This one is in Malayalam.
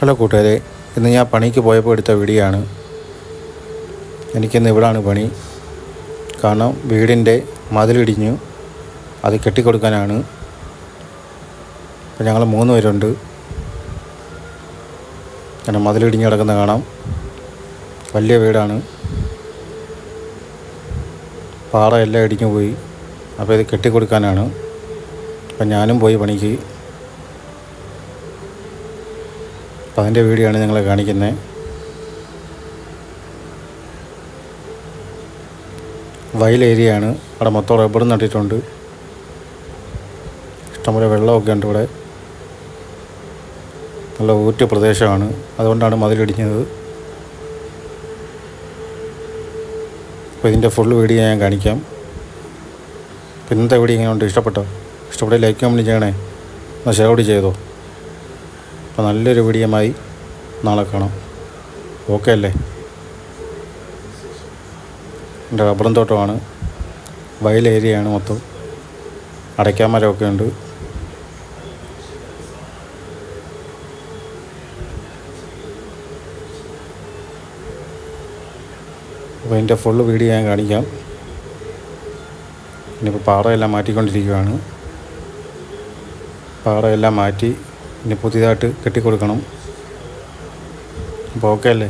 ഹലോ കൂട്ടുകാരെ ഇന്ന് ഞാൻ പണിക്ക് പോയപ്പോൾ എടുത്ത വീഡിയോ ആണ് എനിക്കിന്ന് ഇവിടാണ് പണി. കാരണം വീടിന്റെ മതിലിടിഞ്ഞു. അത് കെട്ടിക്കൊടുക്കാനാണ്. അപ്പോൾ ഞങ്ങൾ മൂന്ന് പേരുണ്ട്. ഞാൻ മതിലിടിഞ്ഞ് കിടക്കുന്ന കാണാം. വലിയ വീടാണ്. എല്ലാം ഇടിഞ്ഞു പോയി. അപ്പോൾ ഇത് കെട്ടിക്കൊടുക്കാനാണ്. അപ്പം ഞാനും പോയി പണിക്ക്. അപ്പം അതിന്റെ വീഡിയോ ആണ് ഞങ്ങൾ കാണിക്കുന്നത് വയൽ ഏരിയയാണ് അവിടെ മൊത്തം റബ്ബർ നട്ടിട്ടുണ്ട്. ഇഷ്ടംപോലെ വെള്ളമൊക്കെ ഉണ്ട് ഇവിടെ. നല്ല ഊറ്റ പ്രദേശമാണ്. അതുകൊണ്ടാണ് മതിലിടിഞ്ഞത് അപ്പോൾ ഇതിന്റെ ഫുൾ വീഡിയോ ഞാൻ കാണിക്കാം. പിന്നത്തെ വീഡിയോ ഇങ്ങനെ ഉണ്ട്. ഇഷ്ടപ്പെട്ടോ? ഇഷ്ടപ്പെട്ട ലൈക്ക് കമന്റ് ചെയ്യണേ. എന്നാൽ ഷെയർ കൂടി ചെയ്തോ? അപ്പോൾ നല്ലൊരു വീഡിയോമായി നാളെ കാണാം. ഓക്കെ അല്ലേ? എന്റെ റബ്ബറും തോട്ടമാണ്. വയൽ ഏരിയയാണ് മൊത്തം. അടയ്ക്കാൻ മരമൊക്കെ ഉണ്ട്. അപ്പോൾ അതിന്റെ ഫുള്ള് വീഡിയോ ഞാൻ കാണിക്കാം. ഇനിയിപ്പോൾ പാറയെല്ലാം മാറ്റിക്കൊണ്ടിരിക്കുകയാണ്. പാറയെല്ലാം മാറ്റി ഇനി പുതിയതായിട്ട് കെട്ടിക്കൊടുക്കണം. അപ്പോൾ ഓക്കെ അല്ലേ?